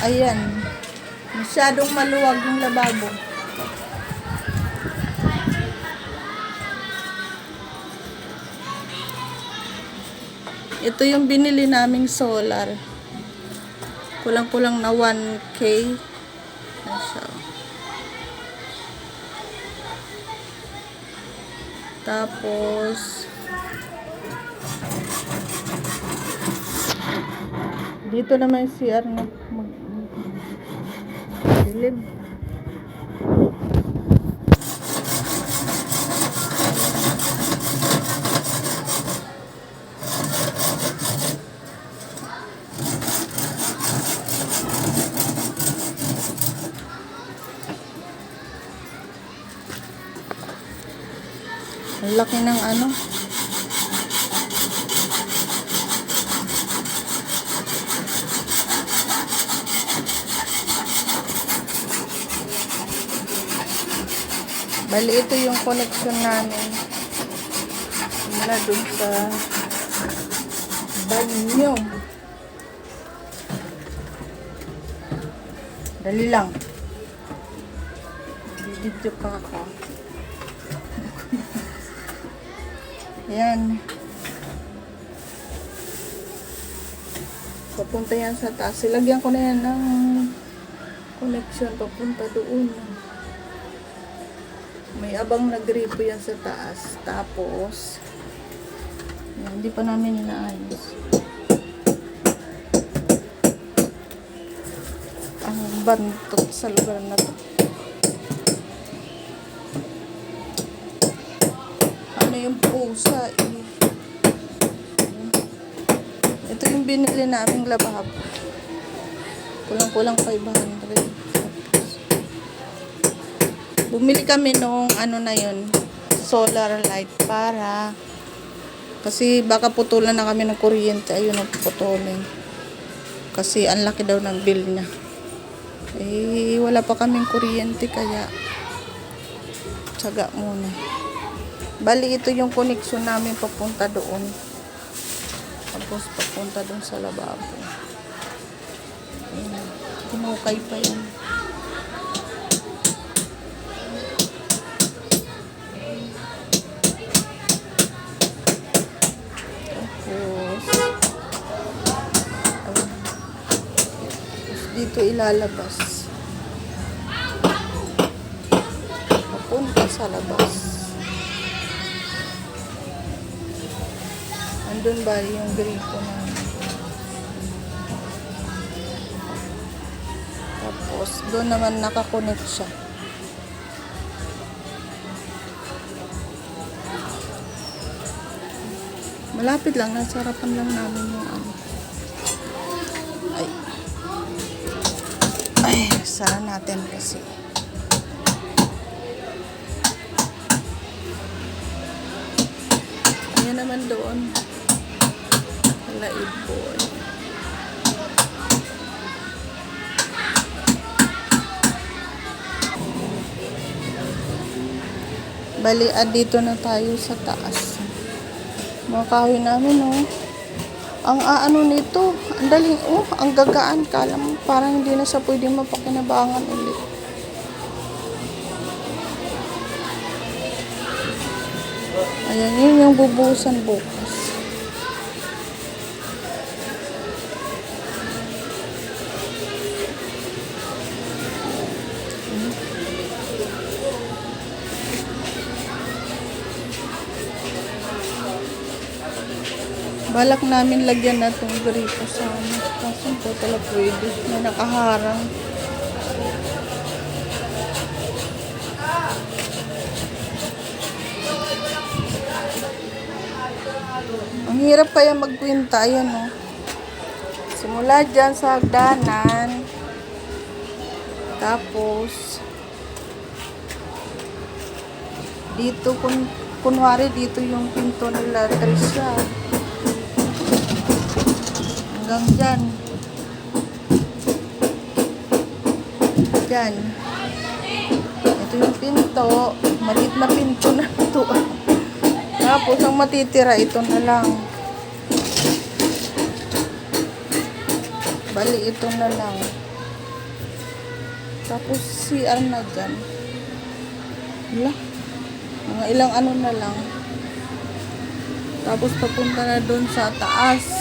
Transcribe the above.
Ayan. Masyadong maluwag yung lababo. Ito yung binili naming solar. Kulang-kulang na 1K. Ayan siya. Tapos, dito naman yung CR na mag dilim. Ang laki ng ano. Bali, ito yung connection namin. Mula dun sa banyo. Dali lang. Bibidyo pa ako. Yan. Papunta yan sa taas. Ilagyan ko na yan ng connection papunta doon. May abang na gripo yan sa taas. Tapos, yan, hindi pa namin inaayos. Ang bantot sa lugar na to. Ano yung pusa eh. Ito yung binili naming lababo. Kulang-kulang 500. Bumili kami nung ano na yun, solar light para kasi baka putulan na kami ng kuryente. Ayun ang putulin. Kasi ang laki daw ng bill niya. Eh, wala pa kaming kuryente kaya tsaga muna. Bali, ito yung connection namin papunta doon. Tapos papunta doon sa lababo. Tinukay pa yan. Dito ilalabas. Papunta sa labas. Andun ba yung gripo namin? Tapos, doon naman nakakonect siya. Malapit lang, nasa lang namin yung ano. Sara natin kasi. Ayan naman doon. Laib boy. Bali, ah, dito na tayo sa taas. Mga kahoy namin, oh. Ang aano nito, ang daling, oh, ang gagaan. Kala mo, parang hindi na siya pwede mapakinabangan ulit. Ayan, yun yung bubusan bukas. Balak namin lagyan na itong gripo sa ano. Kaso po pala pwede. May nakaharang. Ang hirap kaya magkwinta. Ayan o. Simula dyan sa hagdanan. Tapos, dito kun kunwari dito yung pinto nila Trisha hanggang dyan dyan ito yung pinto maliit na pinto na ito tapos ang matitira ito na lang bali ito na lang Tapos CR na dyan. Wala. Mga ilang ano na lang. Tapos papunta na doon sa taas.